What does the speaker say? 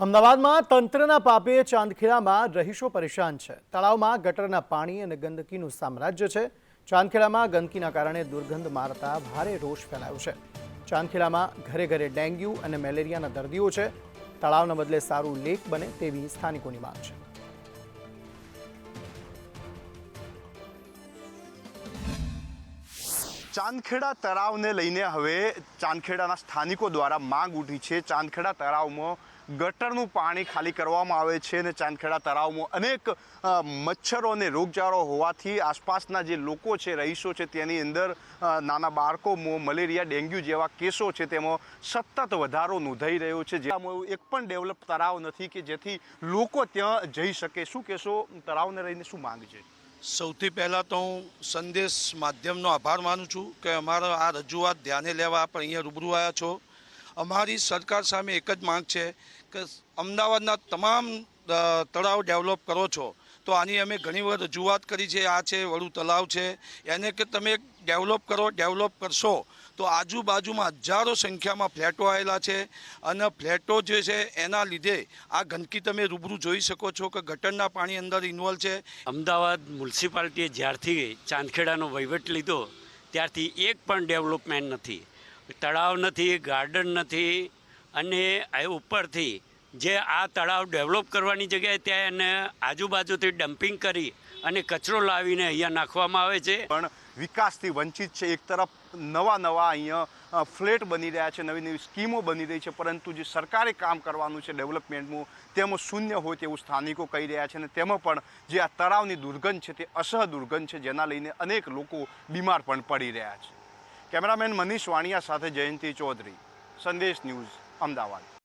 અમદાવાદમાં તંત્રના પાપે ચાંદખેડામાં રહીશો પરેશાન છે. તળાવમાં ગટરના પાણી અને ગંદકીનું સામ્રાજ્ય છે. ચાંદખેડામાં ગંદકીના કારણે દુર્ગંધ મારતા ભારે રોષ ફેલાયો છે. ચાંદખેડામાં ઘરે ઘરે ડેન્ગ્યુ અને મેલેરિયાના દર્દીઓ છે. તળાવના બદલે સારું લેક બને તેવી સ્થાનિકોની માંગ છે. ચાંદખેડા તળાવને લઈને હવે ચાંદખેડાના સ્થાનિકો દ્વારા માંગ ઉઠી છે. ચાંદખેડા તળાવમાં ગટરનું પાણી ખાલી કરવામાં આવે છે અને ચાંદખેડા તળાવમાં અનેક મચ્છરો અને રોગચાળો હોવાથી આસપાસના જે લોકો છે, રહીશો છે, તેની અંદર નાના બાળકોમાં મલેરિયા, ડેન્ગ્યુ જેવા કેસો છે, તેમાં સતત વધારો નોંધાઈ રહ્યો છે. જેમાં એક પણ ડેવલપ તળાવ નથી કે જેથી લોકો ત્યાં જઈ શકે. શું કહેશો? તળાવને રહીને શું માંગ છે? સૌથી પહેલાં તો હું સંદેશ માધ્યમનો આભાર માનું છું કે અમારો આ રજૂઆત ધ્યાને લેવા આપણે અહીંયા રૂબરૂ આવ્યા છો. અમારી સરકાર સામે એક જ માંગ છે કે અમદાવાદના તમામ તળાવ ડેવલપ કરો છો. તો આની અમે ઘણી વાર રજૂઆત કરી છે, આ છે, વડું તળાવ છે. એને કે તમે ડેવલપ કરો, ડેવલપ કરશો. તો આજુબાજુમાં હજારો સંખ્યામાં ફ્લેટો આવેલા છે અને ફ્લેટો જે છે એના લીધે આ ગંદકી તમે રૂબરૂ જોઈ શકો છો કે ગટરના પાણી અંદર ઇન્વોલ્વ છે. અમદાવાદ મ્યુનિસિપાલિટીએ જ્યારથી ચાંદખેડાનો વહીવટ લીધો, ત્યારથી એક પણ ડેવલપમેન્ટ નથી. તળાવ નથી ગાર્ડન નથી અને એ ઉપરથી જે આ તળાવ ડેવલપ કરવાની જગ્યાએ ત્યાં એને આજુબાજુથી ડમ્પિંગ કરી અને કચરો લાવીને અહીંયા નાખવામાં આવે છે. પણ વિકાસથી વંચિત છે. એક તરફ નવા નવા અહીંયા ફ્લેટ બની રહ્યા છે, નવી નવી સ્કીમો બની રહી છે, પરંતુ જે સરકારે કામ કરવાનું છે ડેવલપમેન્ટનું, તેમાં શૂન્ય હોય તેવું સ્થાનિકો કહી રહ્યા છે અને તેમાં પણ જે આ તળાવની દુર્ગંધ છે તે અસહ દુર્ગંધ છે, જેના લઈને અનેક લોકો બીમાર પણ પડી રહ્યા છે. કેમેરામેન મનીષ વાણિયા સાથે જયંતિ ચૌધરી સંદેશ ન્યૂઝ અમદાવાદ.